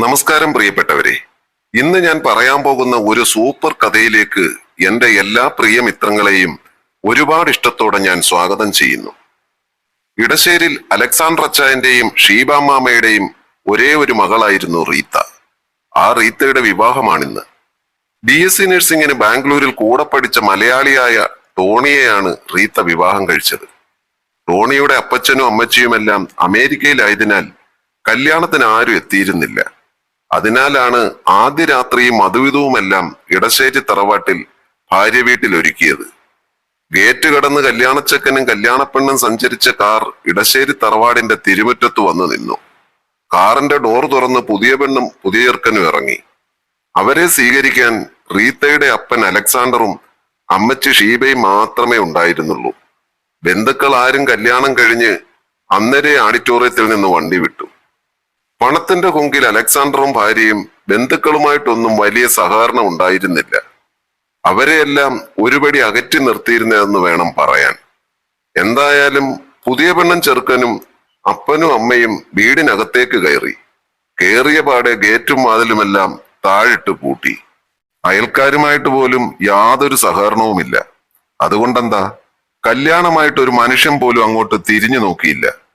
നമസ്കാരം പ്രിയപ്പെട്ടവരെ. ഇന്ന് ഞാൻ പറയാൻ പോകുന്ന ഒരു സൂപ്പർ കഥയിലേക്ക് എന്റെ എല്ലാ പ്രിയ മിത്രങ്ങളെയും ഒരുപാട് ഇഷ്ടത്തോടെ ഞാൻ സ്വാഗതം ചെയ്യുന്നു. ഇടശ്ശേരിൽ അലക്സാണ്ടർ അച്ചായന്റെയും ഷീബാമാമയുടെയും ഒരേ ഒരു മകളായിരുന്നു റീത്ത. ആ റീത്തയുടെ വിവാഹമാണിന്ന്. ബി എസ് സി നഴ്സിംഗിന് ബാംഗ്ലൂരിൽ കൂടെ പഠിച്ച മലയാളിയായ ടോണിയെയാണ് റീത്ത വിവാഹം കഴിച്ചത്. ടോണിയുടെ അപ്പച്ചനും അമ്മച്ചിയുമെല്ലാം അമേരിക്കയിലായതിനാൽ കല്യാണത്തിന് ആരും എത്തിയിരുന്നില്ല. അതിനാലാണ് ആദ്യ രാത്രിയും മധുവിധവുമെല്ലാം ഇടശ്ശേരി തറവാട്ടിൽ ഭാര്യ വീട്ടിൽ ഒരുക്കിയത്. ഗേറ്റ് കടന്ന് കല്യാണച്ചക്കനും കല്യാണപ്പെണ്ണും സഞ്ചരിച്ച കാർ ഇടശ്ശേരി തറവാടിന്റെ തിരുമുറ്റത്ത് വന്നു നിന്നു. കാറിന്റെ ഡോർ തുറന്ന് പുതിയ പെണ്ണും പുതിയ ചെറുക്കനും ഇറങ്ങി. അവരെ സ്വീകരിക്കാൻ റീത്തയുടെ അപ്പൻ അലക്സാണ്ടറും അമ്മച്ചി ഷീബയും മാത്രമേ ഉണ്ടായിരുന്നുള്ളൂ. ബന്ധുക്കൾ ആരും കല്യാണം കഴിഞ്ഞ് അന്നേരെ ആഡിറ്റോറിയത്തിൽ നിന്ന് വണ്ടി വിട്ടു. പണത്തിന്റെ കൊങ്കിൽ അലക്സാണ്ടറും ഭാര്യയും ബന്ധുക്കളുമായിട്ടൊന്നും വലിയ സഹകരണം ഉണ്ടായിരുന്നില്ല. അവരെയെല്ലാം ഒരുപടി അകറ്റി നിർത്തിയിരുന്നതെന്ന് വേണം പറയാൻ. എന്തായാലും പുതിയ പെണ്ണും ചെറുക്കനും അപ്പനും അമ്മയും വീടിനകത്തേക്ക് കയറി. കയറിയ പാടെ ഗേറ്റും വാതിലുമെല്ലാം താഴിട്ട് പൂട്ടി. അയൽക്കാരുമായിട്ട് പോലും യാതൊരു സഹകരണവുമില്ല. അതുകൊണ്ടെന്താ? കല്യാണമായിട്ട് ഒരു മനുഷ്യൻ പോലും അങ്ങോട്ട് തിരിഞ്ഞു നോക്കിയില്ല.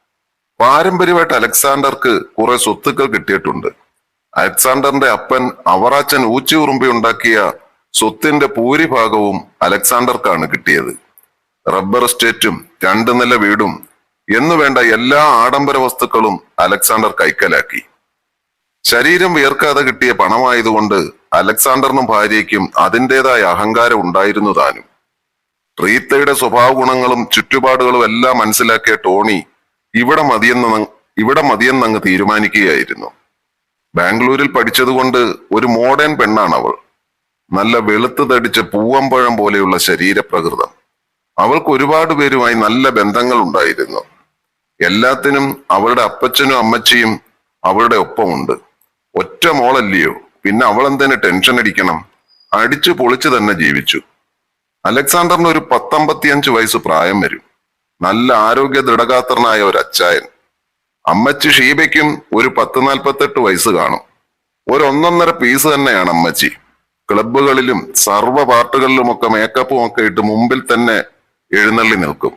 പാരമ്പര്യമായിട്ട് അലക്സാണ്ടർക്ക് കുറെ സ്വത്തുക്കൾ കിട്ടിയിട്ടുണ്ട്. അലക്സാണ്ടറിന്റെ അപ്പൻ അവറാച്ചൻ ഊച്ചി ഉണ്ടാക്കിയ സ്വത്തിന്റെ ഭൂരിഭാഗവും അലക്സാണ്ടർക്കാണ് കിട്ടിയത്. റബ്ബർ എസ്റ്റേറ്റും രണ്ടു നില വീടും എന്നു വേണ്ട എല്ലാ ആഡംബര വസ്തുക്കളും അലക്സാണ്ടർ കൈക്കലാക്കി. ശരീരം വിയർക്കാതെ കിട്ടിയ പണമായതുകൊണ്ട് അലക്സാണ്ടറിനും ഭാര്യയ്ക്കും അതിന്റെതായ അഹങ്കാരം ഉണ്ടായിരുന്നു താനും. റീത്തയുടെ സ്വഭാവ ഗുണങ്ങളും ചുറ്റുപാടുകളും എല്ലാം മനസ്സിലാക്കിയ ടോണി ഇവിടെ മതിയെന്ന് ഇവിടെ മതിയെന്ന് അങ്ങ് തീരുമാനിക്കുകയായിരുന്നു. ബാംഗ്ലൂരിൽ പഠിച്ചതുകൊണ്ട് ഒരു മോഡേൺ പെണ്ണാണ് അവൾ. നല്ല വെളുത്ത് തടിച്ച പൂവമ്പഴം പോലെയുള്ള ശരീരപ്രകൃതം. അവൾക്ക് ഒരുപാട് പേരുമായി നല്ല ബന്ധങ്ങൾ ഉണ്ടായിരുന്നു എല്ലാത്തിനും അവളുടെ അപ്പച്ചനും അമ്മച്ചിയും അവളുടെ ഒപ്പമുണ്ട്. ഒറ്റ മോളല്ലയോ? പിന്നെ അവൾ എന്തിനു ടെൻഷൻ അടിക്കണം? അടിച്ചു പൊളിച്ചു തന്നെ ജീവിച്ചു. അലക്സാണ്ടറിന് ഒരു പത്തമ്പത്തിയഞ്ച് വയസ്സ് പ്രായം വരും. നല്ല ആരോഗ്യ ദൃഢഗാത്രനായ ഒരു അച്ചായൻ. അമ്മച്ചി ഷീബയ്ക്കും ഒരു പത്ത് നാൽപ്പത്തെട്ട് വയസ്സ് കാണും. ഒരു ഒന്നൊന്നര പീസ് തന്നെയാണ് അമ്മച്ചി. ക്ലബുകളിലും സർവ പാർട്ടുകളിലുമൊക്കെ മേക്കപ്പും ഒക്കെ ഇട്ട് മുമ്പിൽ തന്നെ എഴുന്നള്ളി നിൽക്കും.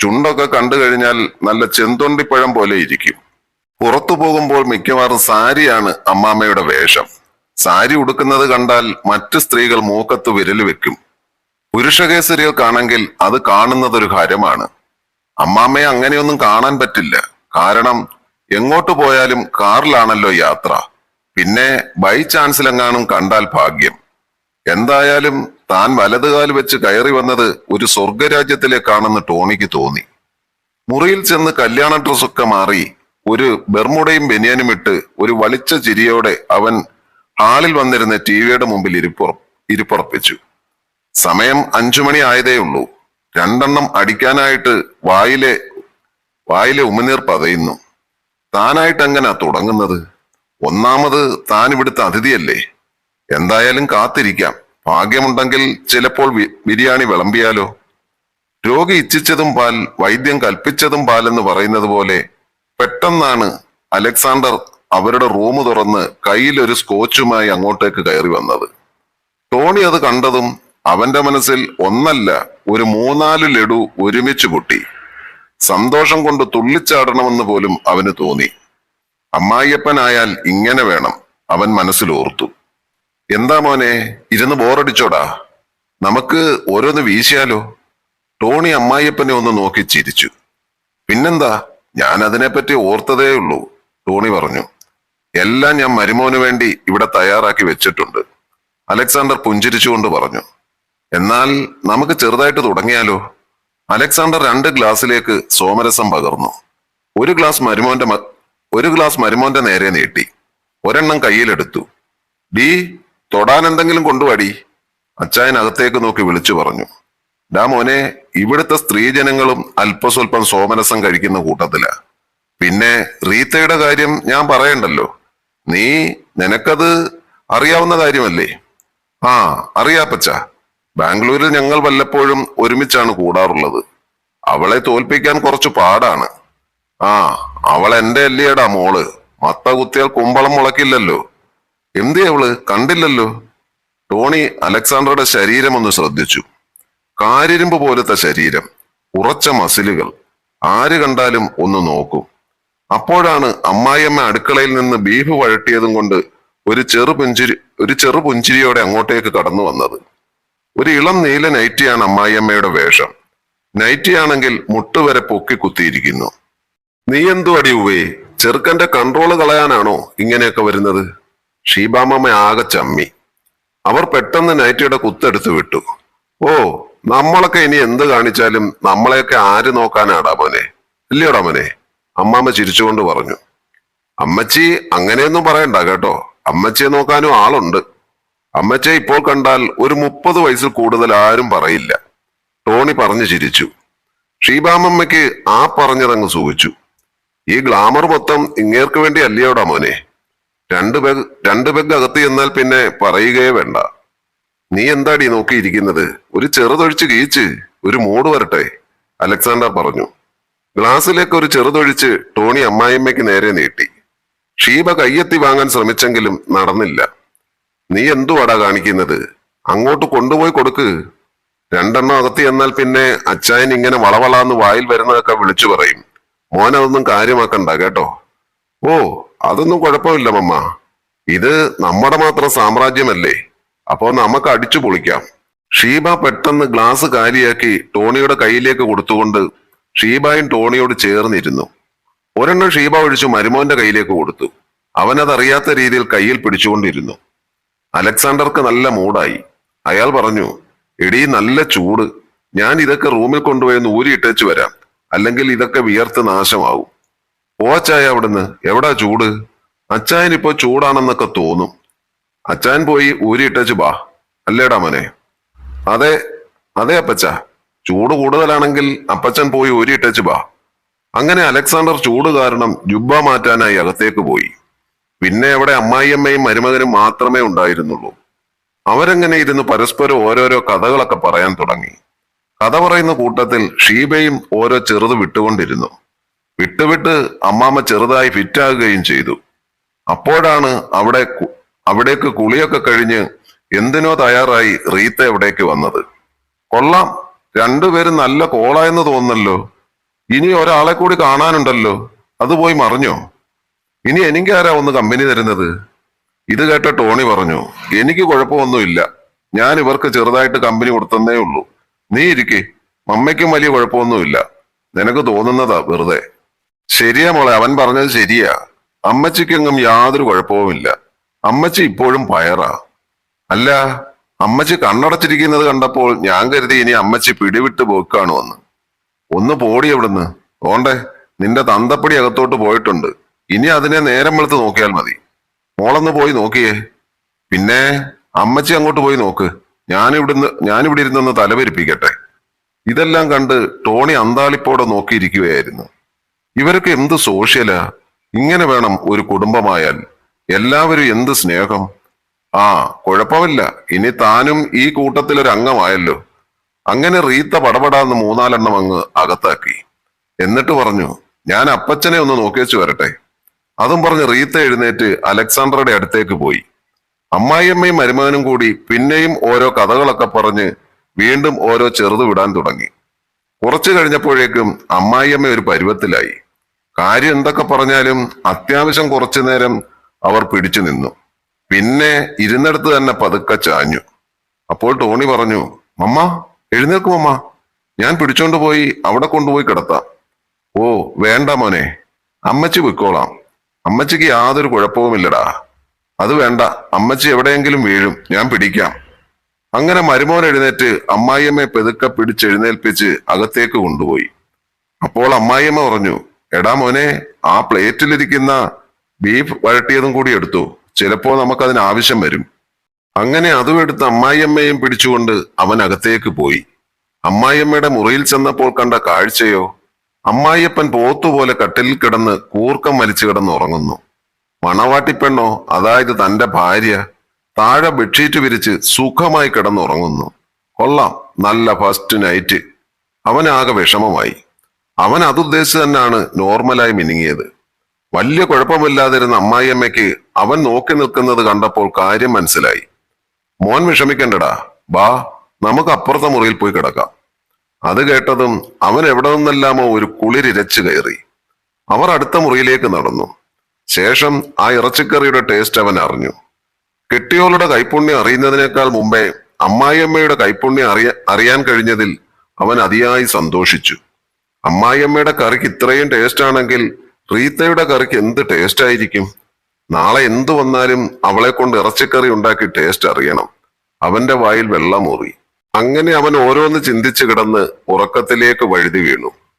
ചുണ്ടൊക്കെ കണ്ടു കഴിഞ്ഞാൽ നല്ല ചെന്തൊണ്ടിപ്പഴം പോലെ ഇരിക്കും. പുറത്തു പോകുമ്പോൾ മിക്കവാറും സാരിയാണ് അമ്മാമ്മയുടെ വേഷം. സാരി ഉടുക്കുന്നത് കണ്ടാൽ മറ്റ് സ്ത്രീകൾ മൂക്കത്ത് വിരൽ വെക്കും. പുരുഷകേസരികൾക്കാണെങ്കിൽ അത് കാണുന്നതൊരു കാര്യമാണ്. അമ്മാമ്മയെ അങ്ങനെയൊന്നും കാണാൻ പറ്റില്ല. കാരണം എങ്ങോട്ട് പോയാലും കാറിലാണല്ലോ യാത്ര. പിന്നെ ബൈ ചാൻസിലെങ്ങാനും കണ്ടാൽ ഭാഗ്യം. എന്തായാലും താൻ വലതുകാൽ വെച്ച് കയറി വന്നത് ഒരു സ്വർഗരാജ്യത്തിലേക്കാണെന്ന് ടോണിക്ക് തോന്നി. മുറിയിൽ ചെന്ന് കല്യാണ ഡ്രസ്സൊക്കെ മാറി ഒരു ബെർമുടയും ബനിയനും ഇട്ട് ഒരു വലിച്ച ചിരിയോടെ അവൻ ഹാളിൽ വന്നിരുന്ന ടി വിയുടെ മുമ്പിൽ ഇരിപ്പുറ ഇരിപ്പുറപ്പിച്ചു. സമയം അഞ്ചു മണി ആയതേ ഉള്ളൂ രണ്ടെണ്ണം അടിക്കാനായിട്ട് വായിലെ വായിലെ ഉമനീർ പതയുന്നു. താനായിട്ട് എങ്ങനാ തുടങ്ങുന്നത്? ഒന്നാമത് താൻ ഇവിടുത്തെ അതിഥിയല്ലേ. എന്തായാലും കാത്തിരിക്കാം. ഭാഗ്യമുണ്ടെങ്കിൽ ചിലപ്പോൾ ബിരിയാണി വിളമ്പിയാലോ. രോഗി ഇച്ഛിച്ചതും പാൽ വൈദ്യം കൽപ്പിച്ചതും പാൽ എന്ന് പറയുന്നത് പോലെ പെട്ടെന്നാണ് അലക്സാണ്ടർ അവരുടെ റൂം തുറന്ന് കയ്യിൽ ഒരു സ്കോച്ചുമായി അങ്ങോട്ടേക്ക് കയറി വന്നത്. ടോണി അത് കണ്ടതും അവന്റെ മനസ്സിൽ ഒന്നല്ല ഒരു മൂന്നാൽ ലഡു ഒരുമിച്ച് പൊട്ടി. സന്തോഷം കൊണ്ട് തുള്ളിച്ചാടണമെന്ന് പോലും അവന് തോന്നി. അമ്മായിയപ്പനായാൽ ഇങ്ങനെ വേണം അവൻ മനസ്സിൽ ഓർത്തു എന്താ മോനെ ഇരുന്ന് ബോറടിച്ചോടാ? നമുക്ക് ഓരോന്ന് വീശിയാലോ? ടോണി അമ്മായിയപ്പനെ ഒന്ന് നോക്കി ചിരിച്ചു. പിന്നെന്താ ഞാൻ അതിനെപ്പറ്റി ഓർത്തതേ ഉള്ളൂ ടോണി പറഞ്ഞു. എല്ലാം ഞാൻ മരുമോന് വേണ്ടി ഇവിടെ തയ്യാറാക്കി വെച്ചിട്ടുണ്ട്. അലക്സാണ്ടർ പുഞ്ചിരിച്ചുകൊണ്ട് പറഞ്ഞു. എന്നാൽ നമുക്ക് ചെറുതായിട്ട് തുടങ്ങിയാലോ? അലക്സാണ്ടർ രണ്ട് ഗ്ലാസ്സിലേക്ക് സോമരസം പകർന്നു. ഒരു ഗ്ലാസ് മരുമോന്റെ ഒരു ഗ്ലാസ് മരുമോന്റെ നേരെ നീട്ടി. ഒരെണ്ണം കയ്യിലെടുത്തു. ഡീ തൊടാൻ എന്തെങ്കിലും കൊണ്ടുവാടി. അച്ചായൻ അകത്തേക്ക് നോക്കി വിളിച്ചു പറഞ്ഞു. ഡാ മോനെ ഇവിടുത്തെ സ്ത്രീജനങ്ങളും അല്പസ്വല്പം സോമരസം കഴിക്കുന്ന കൂട്ടത്തിലാ. പിന്നെ റീത്തയുടെ കാര്യം ഞാൻ പറയണ്ടല്ലോ. നീ നിനക്കത് അറിയാവുന്ന കാര്യമല്ലേ? ആ അറിയാപ്പച്ച. ബാംഗ്ലൂരിൽ ഞങ്ങൾ വല്ലപ്പോഴും ഒരുമിച്ചാണ് കൂടാറുള്ളത്. അവളെ തോൽപ്പിക്കാൻ കുറച്ച് പാടാണ്. ആ അവൾ എന്റെ അല്ലിയടാ മോൾ. മത്ത കുത്തിയാൽ കുമ്പളം മുളക്കില്ലല്ലോ. എന്തി അവൾ? കണ്ടില്ലല്ലോ. ടോണി അലക്സാണ്ടറുടെ ശരീരം ഒന്ന് ശ്രദ്ധിച്ചു. കാരിരുമ്പ് പോലത്തെ ശരീരം ഉറച്ച മസിലുകൾ. ആര് കണ്ടാലും ഒന്ന് നോക്കും. അപ്പോഴാണ് അമ്മായിയമ്മ അടുക്കളയിൽ നിന്ന് ബീഫ് വഴട്ടിയതും കൊണ്ട് ഒരു ചെറു പുഞ്ചിരി ഒരു ചെറു പുഞ്ചിരിയോടെ അങ്ങോട്ടേക്ക് കടന്നു വന്നത്. ഒരു ഇളം നീല നൈറ്റിയാണ് അമ്മായിയമ്മയുടെ വേഷം. നൈറ്റിയാണെങ്കിൽ മുട്ടുവരെ പൊക്കി കുത്തിയിരിക്കുന്നു. നീ എന്തു അടി ഉവേ ചെറുക്കന്റെ കൺട്രോൾ കളയാനാണോ ഇങ്ങനെയൊക്കെ വരുന്നത്? ഷീബാമമ്മ ആകെ ചമ്മി. അവർ പെട്ടെന്ന് നൈറ്റിയുടെ കുത്തെടുത്ത് വിട്ടു. ഓ നമ്മളൊക്കെ ഇനി എന്ത് കാണിച്ചാലും നമ്മളെയൊക്കെ ആര് നോക്കാനാടാ മോനെ? ഇല്ലയോടാ മോനെ? അമ്മാമ്മ ചിരിച്ചുകൊണ്ട് പറഞ്ഞു. അമ്മച്ചി അങ്ങനെയൊന്നും പറയണ്ട കേട്ടോ. അമ്മച്ചിയെ നോക്കാനും ആളുണ്ട്. അമ്മച്ചിയെ ഇപ്പോൾ കണ്ടാൽ ഒരു മുപ്പത് വയസ്സിൽ കൂടുതൽ ആരും പറയില്ല. ടോണി പറഞ്ഞു ചിരിച്ചു. ഷീബാമമ്മയ്ക്ക് ആ പറഞ്ഞതങ്ങ് സുഖിച്ചു. ഈ ഗ്ലാമർ മൊത്തം ഇങ്ങേർക്ക് വേണ്ടി അല്ലയോടാ മോനെ? രണ്ട് പെഗ് രണ്ട് പെഗ് അകത്ത് ചെന്നാൽ പിന്നെ പറയുകയേ വേണ്ട. നീ എന്താടി നോക്കിയിരിക്കുന്നത്? ഒരു ചെറുതൊഴിച്ച് കീച്ച് ഒരു മൂട് വരട്ടെ? അലക്സാണ്ടർ പറഞ്ഞു. ഗ്ലാസ്സിലേക്ക് ഒരു ചെറുതൊഴിച്ച് ടോണി അമ്മായിമ്മയ്ക്ക് നേരെ നീട്ടി. ഷീബ കയ്യെത്തി വാങ്ങാൻ ശ്രമിച്ചെങ്കിലും നടന്നില്ല. നീ എന്തുവാടാ കാണിക്കുന്നത്? അങ്ങോട്ട് കൊണ്ടുപോയി കൊടുക്ക്. രണ്ടെണ്ണം അകത്ത് ചെന്നാൽ പിന്നെ അച്ചായൻ ഇങ്ങനെ വളവളാന്ന് വായിൽ വരുന്നതൊക്കെ വിളിച്ചു പറയും. മോൻ അതൊന്നും കാര്യമാക്കണ്ട കേട്ടോ? ഓ അതൊന്നും കുഴപ്പമില്ല മമ്മ. ഇത് നമ്മുടെ മാത്രം സാമ്രാജ്യമല്ലേ? അപ്പോ നമുക്ക് അടിച്ചു പൊളിക്കാം. ഷീബ പെട്ടെന്ന് ഗ്ലാസ് കാലിയാക്കി ടോണിയുടെ കയ്യിലേക്ക് കൊടുത്തുകൊണ്ട് ഷീബയും ടോണിയോട് ചേർന്നിരുന്നു. ഒരെണ്ണം ഷീബ ഒഴിച്ചു മരുമോന്റെ കയ്യിലേക്ക് കൊടുത്തു. അവനതറിയാത്ത രീതിയിൽ കയ്യിൽ പിടിച്ചുകൊണ്ടിരുന്നു. അലക്സാണ്ടർക്ക് നല്ല മൂടായി അയാൾ പറഞ്ഞു എടീ നല്ല ചൂട്. ഞാൻ ഇതൊക്കെ റൂമിൽ കൊണ്ടുപോയി ഊരിയിട്ടേച്ചു വരാം. അല്ലെങ്കിൽ ഇതൊക്കെ വിയർത്ത് നാശമാവും. പോച്ചായ അവിടുന്ന്? എവിടാ ചൂട്? അച്ചായൻ ഇപ്പോ ചൂടാണെന്നൊക്കെ തോന്നും. അച്ചായൻ പോയി ഊരിയിട്ടേച്ചു ബാ. അല്ലേടാ മോനെ? അതെ അതെ അപ്പച്ച. ചൂട് കൂടുതലാണെങ്കിൽ അപ്പച്ചൻ പോയി ഊരിയിട്ടേച്ചു ബാ. അങ്ങനെ അലക്സാണ്ടർ ചൂട് കാരണം ജുബ്ബ മാറ്റാനായി അകത്തേക്ക് പോയി. പിന്നെ അവിടെ അമ്മായിയമ്മയും മരുമകനും മാത്രമേ ഉണ്ടായിരുന്നുള്ളൂ. അവരങ്ങനെ ഇരുന്ന് പരസ്പരം ഓരോരോ കഥകളൊക്കെ പറയാൻ തുടങ്ങി. കഥ പറയുന്ന കൂട്ടത്തിൽ ഷീബയും ഓരോ ചെറുത് വിട്ടുകൊണ്ടിരുന്നു. വിട്ടുവിട്ട് അമ്മാമ്മ ചെറുതായി ഫിറ്റാകുകയും ചെയ്തു. അപ്പോഴാണ് അവിടെ അവിടേക്ക് കുളിയൊക്കെ കഴിഞ്ഞ് എന്തിനോ തയ്യാറായി റീത്ത എവിടേക്ക് വന്നത്. കൊള്ളാം രണ്ടുപേരും നല്ല കോളായെന്ന് തോന്നുന്നല്ലോ. ഇനി ഒരാളെ കൂടി കാണാനുണ്ടല്ലോ. അത് പോയി മറിഞ്ഞോ? ഇനി എനിക്ക് ആരാ ഒന്ന് കമ്പനി തരുന്നത്? ഇത് കേട്ട ടോണി പറഞ്ഞു എനിക്ക് കുഴപ്പമൊന്നുമില്ല. ഞാൻ ഇവർക്ക് ചെറുതായിട്ട് കമ്പനി കൊടുത്തന്നേ ഉള്ളൂ. നീ ഇരിക്കെ. മമ്മയ്ക്കും വലിയ കുഴപ്പമൊന്നുമില്ല. നിനക്ക് തോന്നുന്നതാ വെറുതെ. ശരിയാ മോളെ അവൻ പറഞ്ഞത് ശരിയാ. അമ്മച്ചിക്കെങ്ങും യാതൊരു കുഴപ്പവുമില്ല. അമ്മച്ചി ഇപ്പോഴും പയറാ. അല്ല അമ്മച്ചി കണ്ണടച്ചിരിക്കുന്നത് കണ്ടപ്പോൾ ഞാൻ കരുതി ഇനി അമ്മച്ചി പിടിവിട്ട് പോക്കാണുവന്ന് ഒന്ന് പോടി എവിടുന്ന് ഓണ്ടേ നിന്റെ തന്തപ്പടി അകത്തോട്ട് പോയിട്ടുണ്ട്. ഇനി അതിനെ നേരം വെളുത്ത് നോക്കിയാൽ മതി. മോളൊന്ന് പോയി നോക്കിയേ. പിന്നെ അമ്മച്ചി അങ്ങോട്ട് പോയി നോക്ക്. ഞാനിവിടുന്ന് ഞാനിവിടെ ഇരുന്നൊന്ന് തലവരിപ്പിക്കട്ടെ. ഇതെല്ലാം കണ്ട് ടോണി അന്താളിപ്പോടെ നോക്കിയിരിക്കുകയായിരുന്നു. ഇവരൊക്കെ എന്ത് സോഷ്യലാ? ഇങ്ങനെ വേണം ഒരു കുടുംബമായാൽ. എല്ലാവരും എന്ത് സ്നേഹം? ആ കുഴപ്പമില്ല. ഇനി താനും ഈ കൂട്ടത്തിൽ ഒരു അംഗമായല്ലോ അങ്ങനെ റീത്ത പടപടാന്ന് മൂന്നാലെണ്ണം അങ്ങ് അകത്താക്കി. എന്നിട്ട് പറഞ്ഞു ഞാൻ അപ്പച്ചനെ ഒന്ന് നോക്കിയച്ചു വരട്ടെ. അതും പറഞ്ഞ് റീത്ത എഴുന്നേറ്റ് അലക്സാണ്ടറുടെ അടുത്തേക്ക് പോയി. അമ്മായിയമ്മയും മരുമകനും കൂടി പിന്നെയും ഓരോ കഥകളൊക്കെ പറഞ്ഞ് വീണ്ടും ഓരോ ചെറുത് വിടാൻ തുടങ്ങി. കുറച്ചു കഴിഞ്ഞപ്പോഴേക്കും അമ്മായിയമ്മ ഒരു പരുവത്തിലായി. കാര്യം എന്തൊക്കെ പറഞ്ഞാലും അത്യാവശ്യം കുറച്ചു നേരം അവർ പിടിച്ചു നിന്നു. പിന്നെ ഇരുന്നിടത്ത് തന്നെ പതുക്കെ ചാഞ്ഞു. അപ്പോൾ ടോണി പറഞ്ഞു മമ്മ എഴുന്നേൽക്കും മമ്മ. ഞാൻ പിടിച്ചോണ്ട് പോയി അവിടെ കൊണ്ടുപോയി കിടത്താം. ഓ വേണ്ട മോനെ. അമ്മച്ചി പൊയ്ക്കോളാം. അമ്മച്ചിക്ക് യാതൊരു കുഴപ്പവുമില്ലടാ. അത് വേണ്ട. അമ്മച്ചി എവിടെയെങ്കിലും വീഴും. ഞാൻ പിടിക്കാം. അങ്ങനെ മരുമോൻ എഴുന്നേറ്റ് അമ്മായിയമ്മയെ പെതുക്കെ പിടിച്ചെഴുന്നേൽപ്പിച്ച് അകത്തേക്ക് കൊണ്ടുപോയി. അപ്പോൾ അമ്മായിയമ്മ പറഞ്ഞു എടാ മോനെ ആ പ്ലേറ്റിലിരിക്കുന്ന ബീഫ് വഴട്ടിയതും കൂടി എടുത്തു. ചിലപ്പോ നമുക്കതിന് ആവശ്യം വരും. അങ്ങനെ അതും എടുത്ത് അമ്മായിയമ്മയും പിടിച്ചുകൊണ്ട് അവൻ അകത്തേക്ക് പോയി. അമ്മായിയമ്മയുടെ മുറിയിൽ ചെന്നപ്പോൾ കണ്ട കാഴ്ചയോ? അമ്മായിയപ്പൻ പോത്തുപോലെ കട്ടിലിൽ കിടന്ന് കൂർക്കം വലിച്ചു കിടന്ന് ഉറങ്ങുന്നു. മണവാട്ടിപ്പെണ്ണോ അതായത് തന്റെ ഭാര്യ താഴെ ബെഡ്ഷീറ്റ് വിരിച്ച് സുഖമായി കിടന്നുറങ്ങുന്നു കൊള്ളാം നല്ല ഫസ്റ്റ് നൈറ്റ്. അവനാകെ വിഷമമായി. അവൻ അതുദ്ദേശിച്ച് തന്നെയാണ് നോർമലായി മിനുങ്ങിയത്. വലിയ കുഴപ്പമില്ലാതിരുന്ന അമ്മായിയമ്മയ്ക്ക് അവൻ നോക്കി നിൽക്കുന്നത് കണ്ടപ്പോൾ കാര്യം മനസ്സിലായി. മോൻ വിഷമിക്കണ്ടടാ. ബാ നമുക്ക് അപ്പുറത്തെ മുറിയിൽ പോയി കിടക്കാം. അത് കേട്ടതും അവൻ എവിടെ നിന്നെല്ലാമോ ഒരു കുളിരിരച്ചു കയറി. അവർ അടുത്ത മുറിയിലേക്ക് നടന്നു. ശേഷം ആ ഇറച്ചിക്കറിയുടെ ടേസ്റ്റ് അവൻ അറിഞ്ഞു. കെട്ടിയോളുടെ കൈപ്പുണ്യം അറിയുന്നതിനേക്കാൾ മുമ്പേ അമ്മായിയമ്മയുടെ കൈപ്പുണ്യം അറിയ അറിയാൻ കഴിഞ്ഞതിൽ അവൻ അതിയായി സന്തോഷിച്ചു. അമ്മായിയമ്മയുടെ കറിക്ക് ഇത്രയും ടേസ്റ്റ് ആണെങ്കിൽ റീത്തയുടെ കറിക്ക് എന്ത് ടേസ്റ്റ് ആയിരിക്കും? നാളെ എന്തു വന്നാലും അവളെ കൊണ്ട് ഇറച്ചിക്കറി ഉണ്ടാക്കി ടേസ്റ്റ് അറിയണം. അവന്റെ വായിൽ വെള്ളമൂറി അങ്ങനെ അവൻ ഓരോന്ന് ചിന്തിച്ചു കിടന്ന് ഉറക്കത്തിലേക്ക് വഴുതി വീണു.